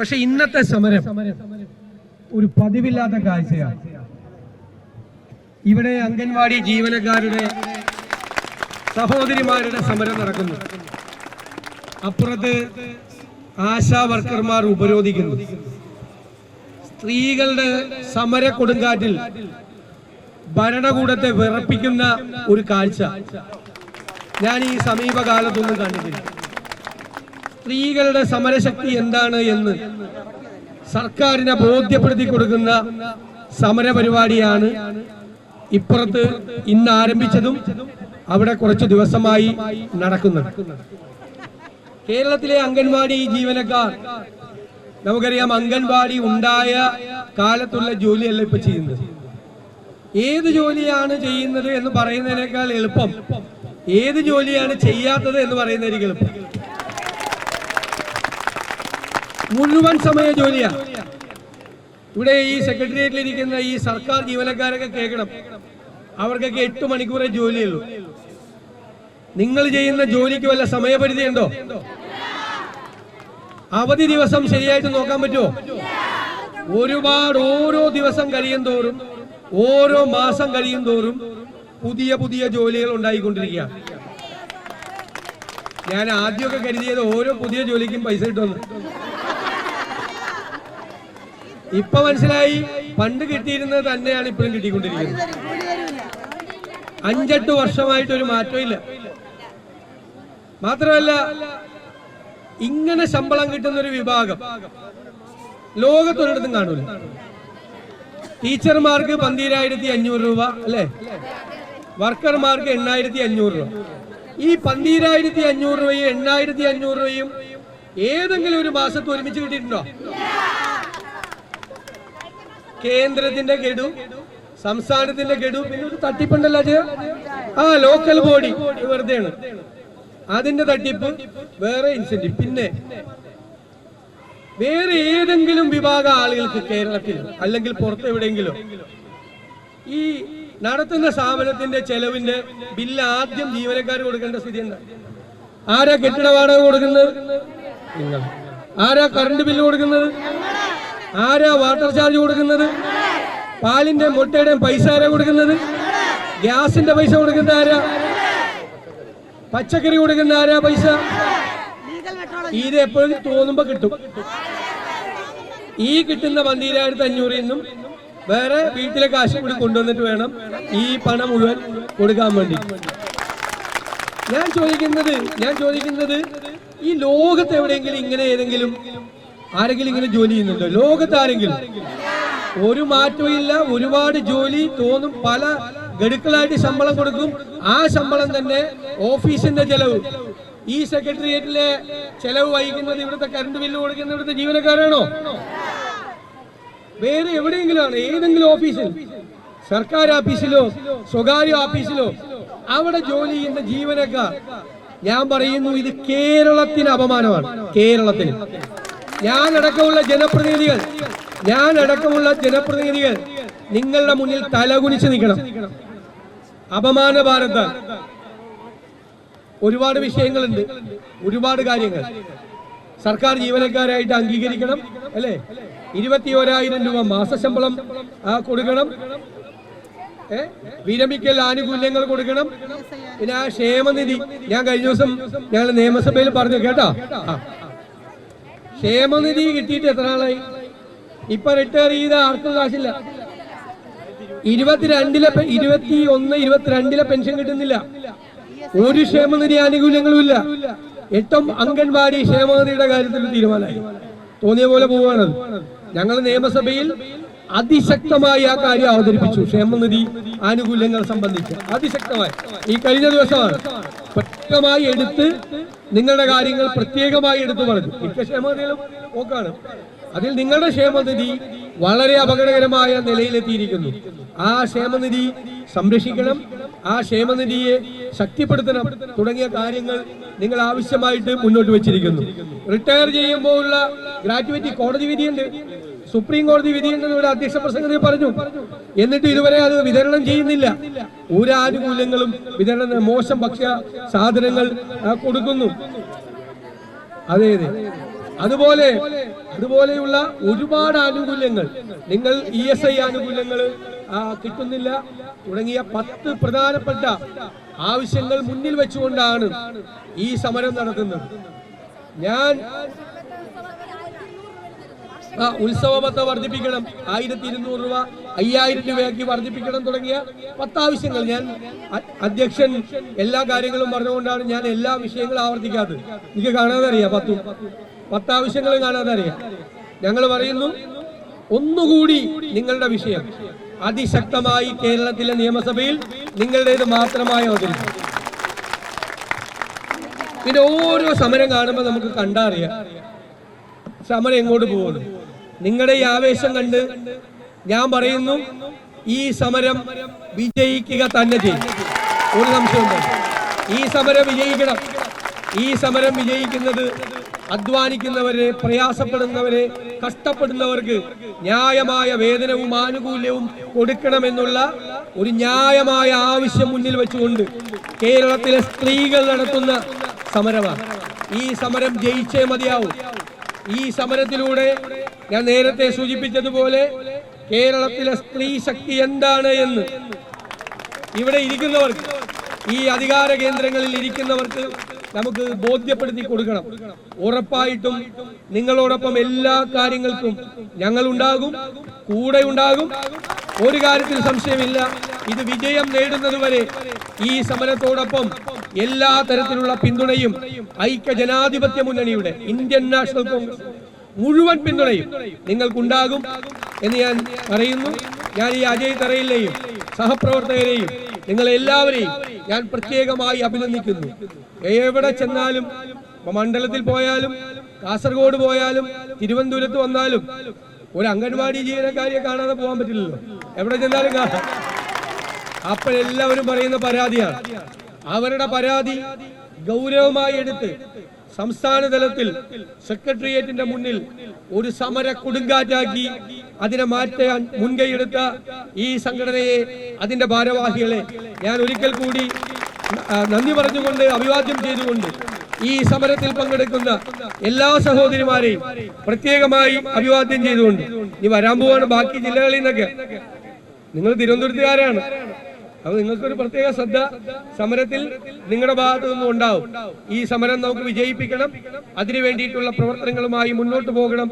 പക്ഷെ ഇന്നത്തെ സമരം ഒരു പതിവില്ലാത്ത കാഴ്ചയാണ്. ഇവിടെ അംഗൻവാടി ജീവനക്കാരുടെ സഹോദരിമാരുടെ സമരം നടക്കുന്നു. അപ്പുറത്ത് ആശാ വർക്കർമാർ ഉപരോധിക്കുന്നു. സ്ത്രീകളുടെ സമര കൊടുങ്കാറ്റിൽ ഭരണകൂടത്തെ വിറപ്പിക്കുന്ന ഒരു കാഴ്ച. ഞാൻ ഈ സമീപകാലത്തൊന്നും കണ്ടിട്ടില്ല. സ്ത്രീകളുടെ സമരശക്തി എന്താണ് എന്ന് സർക്കാരിനെ ബോധ്യപ്പെടുത്തി കൊടുക്കുന്ന സമരപരിപാടിയാണ് ഇപ്പുറത്ത് ഇന്ന് ആരംഭിച്ചതും അവിടെ കുറച്ച് ദിവസമായി നടക്കുന്നത്. കേരളത്തിലെ അംഗൻവാടി ജീവനക്കാർ നമുക്കറിയാം അംഗൻവാടി ഉണ്ടായ കാലത്തുള്ള ജോലിയല്ല ഇപ്പൊ ചെയ്യുന്നത്. ഏത് ജോലിയാണ് ചെയ്യുന്നത് എന്ന് പറയുന്നതിനേക്കാൾ എളുപ്പം ഏത് ജോലിയാണ് ചെയ്യാത്തത് എന്ന് പറയുന്നതിനേക്കാൾ എളുപ്പം. മുഴുവൻ സമയ ജോലിയാണ്. ഇവിടെ ഈ സെക്രട്ടേറിയറ്റിൽ ഇരിക്കുന്ന ഈ സർക്കാർ ജീവനക്കാരൊക്കെ കേൾക്കണം. അവർക്കൊക്കെ എട്ട് മണിക്കൂറേ ജോലിയുള്ളൂ. നിങ്ങൾ ചെയ്യുന്ന ജോലിക്ക് വല്ല സമയപരിധി ഉണ്ടോ അവധി ദിവസം ശരിയായിട്ട് നോക്കാൻ പറ്റുമോ? ഒരുപാട് ഓരോ ദിവസം കഴിയും തോറും ഓരോ മാസം കഴിയും തോറും പുതിയ പുതിയ ജോലികൾ ഉണ്ടായിക്കൊണ്ടിരിക്കുക. ഞാൻ ആദ്യമൊക്കെ കരുതിയത് ഓരോ പുതിയ ജോലിക്കും പൈസ കിട്ടുമെന്ന്. ഇപ്പൊ മനസ്സിലായി. പണ്ട് കിട്ടിയിരുന്നത് തന്നെയാണ് ഇപ്പോഴും കിട്ടിക്കൊണ്ടിരിക്കുന്നത്. അഞ്ചെട്ട് വർഷമായിട്ട് ഒരു മാറ്റമില്ല മാത്രമല്ല ഇങ്ങനെ ശമ്പളം കിട്ടുന്ന ഒരു വിഭാഗം ലോകത്തൊരിടത്തും കാണൂല. ടീച്ചർമാർക്ക് പന്തിരായിരത്തി അഞ്ഞൂറ് രൂപ അല്ലേ? വർക്കർമാർക്ക് എണ്ണായിരത്തി അഞ്ഞൂറ് രൂപ. ഈ പന്തിരായിരത്തി അഞ്ഞൂറ് രൂപയും എണ്ണായിരത്തി അഞ്ഞൂറ് രൂപയും ഏതെങ്കിലും ഒരു മാസത്ത് ഒരുമിച്ച് കിട്ടിയിട്ടുണ്ടോ? കേന്ദ്രത്തിന്റെ ഗഡു സംസ്ഥാനത്തിന്റെ ഗഡു പിന്നെ ഒരു തട്ടിപ്പുണ്ടല്ലോ അജയ ആ ലോക്കൽ ബോഡി വെറുതെയാണ്. അതിന്റെ തട്ടിപ്പ് വേറെ ഇൻസെന്റീവ് പിന്നെ വേറെ ഏതെങ്കിലും വിഭാഗ ആളുകൾക്ക് കേരളത്തിൽ അല്ലെങ്കിൽ പുറത്ത് എവിടെയെങ്കിലും ഈ നടത്തുന്ന സ്ഥാപനത്തിന്റെ ചെലവിന്റെ ബില്ല് ആദ്യം ജീവനക്കാർ കൊടുക്കേണ്ട സ്ഥിതി എന്താ ആരാ കെട്ടിട വാടക കൊടുക്കുന്നത്? നിങ്ങൾ. ആരാ കറണ്ട് ബില്ല് കൊടുക്കുന്നത്? ആരാ വാട്ടർ ചാർജ് കൊടുക്കുന്നത്? പാലിന്റെ മുട്ടയുടെയും പൈസ ആരാ കൊടുക്കുന്നത്? ഗ്യാസിന്റെ പൈസ കൊടുക്കുന്ന ആരാ? പച്ചക്കറി കൊടുക്കുന്ന ആരാ പൈസ? ഇത് എപ്പോഴും തോന്നുമ്പോ കിട്ടും. ഈ കിട്ടുന്ന പന്തിരായിരത്തി അഞ്ഞൂറിൽ നിന്നും വേറെ വീട്ടിലെ കാശ് കൂടി കൊണ്ടുവന്നിട്ട് വേണം ഈ പണം മുഴുവൻ കൊടുക്കാൻ വേണ്ടി. ഞാൻ ചോദിക്കുന്നത് ഞാൻ ചോദിക്കുന്നത് ഈ ലോകത്ത് എവിടെയെങ്കിലും ഇങ്ങനെ ഏതെങ്കിലും ആരെങ്കിലും ഇങ്ങനെ ജോലി ചെയ്യുന്നുണ്ടോ? ലോകത്ത് ആരെങ്കിലും? ഒരു മാറ്റമില്ല ഒരുപാട് ജോലി തോന്നും. പല ഗഡുക്കളായിട്ട് ശമ്പളം കൊടുക്കും. ആ ശമ്പളം തന്നെ ഓഫീസിന്റെ ചെലവ്. ഈ സെക്രട്ടേറിയറ്റിലെ ചെലവ് വഹിക്കുന്നത് ഇവിടുത്തെ കറണ്ട് ബില്ല് കൊടുക്കുന്ന ഇവിടുത്തെ ജീവനക്കാരാണോ? വേറെ എവിടെയെങ്കിലും ആണ് ഏതെങ്കിലും ഓഫീസിൽ സർക്കാർ ഓഫീസിലോ സ്വകാര്യ ഓഫീസിലോ അവിടെ ജോലി ചെയ്യുന്ന ജീവനക്കാർ. ഞാൻ പറയുന്നു ഇത് കേരളത്തിന് അപമാനമാണ്. കേരളത്തിന്. ഞാൻ അടക്കമുള്ള ജനപ്രതിനിധികൾ ഞാൻ അടക്കമുള്ള ജനപ്രതിനിധികൾ നിങ്ങളുടെ മുന്നിൽ തലകുനിച്ച് നിൽക്കണം. അപമാന ഭാരത. ഒരുപാട് വിഷയങ്ങളുണ്ട് ഒരുപാട് കാര്യങ്ങൾ. സർക്കാർ ജീവനക്കാരായിട്ട് അംഗീകരിക്കണം അല്ലേ? ഇരുപത്തി ഓരായിരം രൂപ മാസശമ്പളം കൊടുക്കണം. വിരമിക്കൽ ആനുകൂല്യങ്ങൾ കൊടുക്കണം. പിന്നെ ആ ക്ഷേമനിധി ഞാൻ കഴിഞ്ഞ ദിവസം ഞങ്ങൾ നിയമസഭയിൽ പറഞ്ഞു കേട്ടോ. ക്ഷേമനിധി കിട്ടിയിട്ട് എത്ര നാളായി? ഇപ്പൊ റിട്ടയർ ചെയ്ത ആർക്കും കാശില്ല. ഇരുപത്തിരണ്ടിലെ ഇരുപത്തി ഒന്ന് ഇരുപത്തിരണ്ടിലെ പെൻഷൻ കിട്ടുന്നില്ല. ഒരു ക്ഷേമനിധി ആനുകൂല്യങ്ങളും ഇല്ല എട്ടും അംഗൻവാടി ക്ഷേമനിധിയുടെ കാര്യത്തിൽ തീരുമാനമായി. തോന്നിയ പോലെ പോവാണ് ഞങ്ങൾ നിയമസഭയിൽ അതിശക്തമായി ആ കാര്യം അവതരിപ്പിച്ചു. ക്ഷേമനിധി ആനുകൂല്യങ്ങൾ സംബന്ധിച്ച്. അതിശക്തമായി. ഈ കഴിഞ്ഞ ദിവസമാണ്. പ്രത്യേകമായി എടുത്ത് നിങ്ങളുടെ കാര്യങ്ങൾ പ്രത്യേകമായി എടുത്തു പറഞ്ഞു. മിക്ക ക്ഷേമനിധികളും നോക്കാണ് അതിൽ നിങ്ങളുടെ ക്ഷേമനിധി വളരെ അപകടകരമായ നിലയിലെത്തിയിരിക്കുന്നു. ആ ക്ഷേമനിധി സംരക്ഷിക്കണം. ആ ക്ഷേമനിധിയെ ശക്തിപ്പെടുത്തണം. തുടങ്ങിയ കാര്യങ്ങൾ നിങ്ങൾ ആവശ്യമായിട്ട് മുന്നോട്ട് വെച്ചിരിക്കുന്നു. റിട്ടയർ ചെയ്യുമ്പോൾ ഉള്ള ഗ്രാറ്റുവിറ്റി കോടതി വിധിയുണ്ട്. സുപ്രീം കോടതി വിധിയുണ്ടെന്ന് ഇവിടെ അധ്യക്ഷ പ്രസംഗത്തിൽ പറഞ്ഞു. എന്നിട്ട് ഇതുവരെ അത് വിതരണം ചെയ്യുന്നില്ല. ഒരു ആനുകൂല്യങ്ങളും വിതരണം മോശം ഭക്ഷ്യ സാധനങ്ങൾ കൊടുക്കുന്നു. അതെ അതെ അതുപോലെ അതുപോലെയുള്ള ഒരുപാട് ആനുകൂല്യങ്ങൾ. നിങ്ങൾ ഇ എസ് ഐ ആനുകൂല്യങ്ങൾ കിട്ടുന്നില്ല. തുടങ്ങിയ പത്ത് പ്രധാനപ്പെട്ട ആവശ്യങ്ങൾ മുന്നിൽ വെച്ചുകൊണ്ടാണ് ഈ സമരം നടക്കുന്നത്. ഞാൻ ഉത്സവബത്ത വർദ്ധിപ്പിക്കണം. ആയിരത്തി ഇരുന്നൂറ് രൂപ അയ്യായിരം രൂപയാക്കി വർദ്ധിപ്പിക്കണം തുടങ്ങിയ പത്താവശ്യങ്ങൾ ഞാൻ അധ്യക്ഷൻ എല്ലാ കാര്യങ്ങളും പറഞ്ഞുകൊണ്ടാണ് ഞാൻ എല്ലാ വിഷയങ്ങളും ആവർത്തിക്കാത്തത്. എനിക്ക് കാണാതെ അറിയാം പത്തു. പത്താവശ്യങ്ങളും കാണാതെ അറിയാം. ഞങ്ങൾ പറയുന്നു ഒന്നുകൂടി നിങ്ങളുടെ വിഷയം. അതിശക്തമായി കേരളത്തിലെ നിയമസഭയിൽ നിങ്ങളുടേത് മാത്രമായി അവതരിപ്പിക്കും. പിന്നെ ഓരോ സമരം കാണുമ്പോൾ നമുക്ക് കണ്ടറിയാം സമരം എങ്ങോട്ട് പോകുന്നു നിങ്ങളുടെ ഈ ആവേശം കണ്ട് ഞാൻ പറയുന്നു ഈ സമരം വിജയിക്കുക തന്നെ ചെയ്യും. ഒരു സംശയമുണ്ട് ഈ സമരം വിജയിക്കണം. ഈ സമരം വിജയിക്കുന്നത് അധ്വാനിക്കുന്നവരെ പ്രയാസപ്പെടുന്നവരെ കഷ്ടപ്പെടുന്നവർക്ക് ന്യായമായ വേതനവും ആനുകൂല്യവും കൊടുക്കണമെന്നുള്ള ഒരു ന്യായമായ ആവശ്യം മുന്നിൽ വെച്ചുകൊണ്ട് കേരളത്തിലെ സ്ത്രീകൾ നടത്തുന്ന സമരമാണ്. ഈ സമരം ജയിച്ചേ മതിയാവും. ഈ സമരത്തിലൂടെ ഞാൻ നേരത്തെ സൂചിപ്പിച്ചതുപോലെ കേരളത്തിലെ സ്ത്രീ ശക്തി എന്താണ് എന്ന്. ഇവിടെ ഇരിക്കുന്നവർക്ക് ഈ അധികാര കേന്ദ്രങ്ങളിൽ ഇരിക്കുന്നവർക്ക് നമുക്ക് ബോധ്യപ്പെടുത്തി കൊടുക്കണം. ഉറപ്പായിട്ടും നിങ്ങളോടൊപ്പം എല്ലാ കാര്യങ്ങൾക്കും ഞങ്ങൾ ഉണ്ടാകും കൂടെ ഉണ്ടാകും ഒരു കാര്യത്തിൽ സംശയമില്ല ഇത് വിജയം നേടുന്നതുവരെ ഈ സമരത്തോടൊപ്പം എല്ലാ തരത്തിലുള്ള പിന്തുണയും ഐക്യ ജനാധിപത്യ മുന്നണിയുടെ ഇന്ത്യൻ നാഷണൽ കോൺഗ്രസ് മുഴുവൻ പിന്തുണയും നിങ്ങൾക്കുണ്ടാകും എന്ന് ഞാൻ പറയുന്നു. ഞാൻ ഈ അജയ് തറയിലെയും സഹപ്രവർത്തകരെയും നിങ്ങളെല്ലാവരെയും ഞാൻ പ്രത്യേകമായി അഭിനന്ദിക്കുന്നു. എവിടെ ചെന്നാലും മണ്ഡലത്തിൽ പോയാലും കാസർഗോഡ് പോയാലും തിരുവനന്തപുരത്ത് വന്നാലും ഒരു അംഗൻവാടി ജീവനക്കാരിയെ കാണാതെ പോകാൻ പറ്റില്ലല്ലോ. എവിടെ ചെന്നാലും കാണാം. അപ്പോഴെല്ലാവരും പറയുന്ന പരാതിയാണ്. അവരുടെ പരാതി ഗൗരവമായി എടുത്ത് സംസ്ഥാന തലത്തിൽ സെക്രട്ടേറിയറ്റിന്റെ മുന്നിൽ ഒരു സമര കൊടുങ്കാറ്റാക്കി അതിനെ മാറ്റാൻ മുൻകൈയെടുത്ത ഈ സംഘടനയെ അതിന്റെ ഭാരവാഹികളെ ഞാൻ ഒരിക്കൽ കൂടി നന്ദി പറഞ്ഞുകൊണ്ട് അഭിവാദ്യം ചെയ്തുകൊണ്ട് ഈ സമരത്തിൽ പങ്കെടുക്കുന്ന എല്ലാ സഹോദരിമാരെയും പ്രത്യേകമായി അഭിവാദ്യം ചെയ്തുകൊണ്ട് ഇനി വരാൻ പോവാണ് ബാക്കി ജില്ലകളിൽ നിന്നൊക്കെ. നിങ്ങൾ തിരുവനന്തപുരത്തുകാരാണ്. അപ്പൊ നിങ്ങൾക്കൊരു പ്രത്യേക ശ്രദ്ധ. സമരത്തിൽ നിങ്ങളുടെ ഭാഗത്തു നിന്നും ഉണ്ടാവും. ഈ സമരം നമുക്ക് വിജയിപ്പിക്കണം. അതിനു വേണ്ടിയിട്ടുള്ള പ്രവർത്തനങ്ങളുമായി മുന്നോട്ട് പോകണം.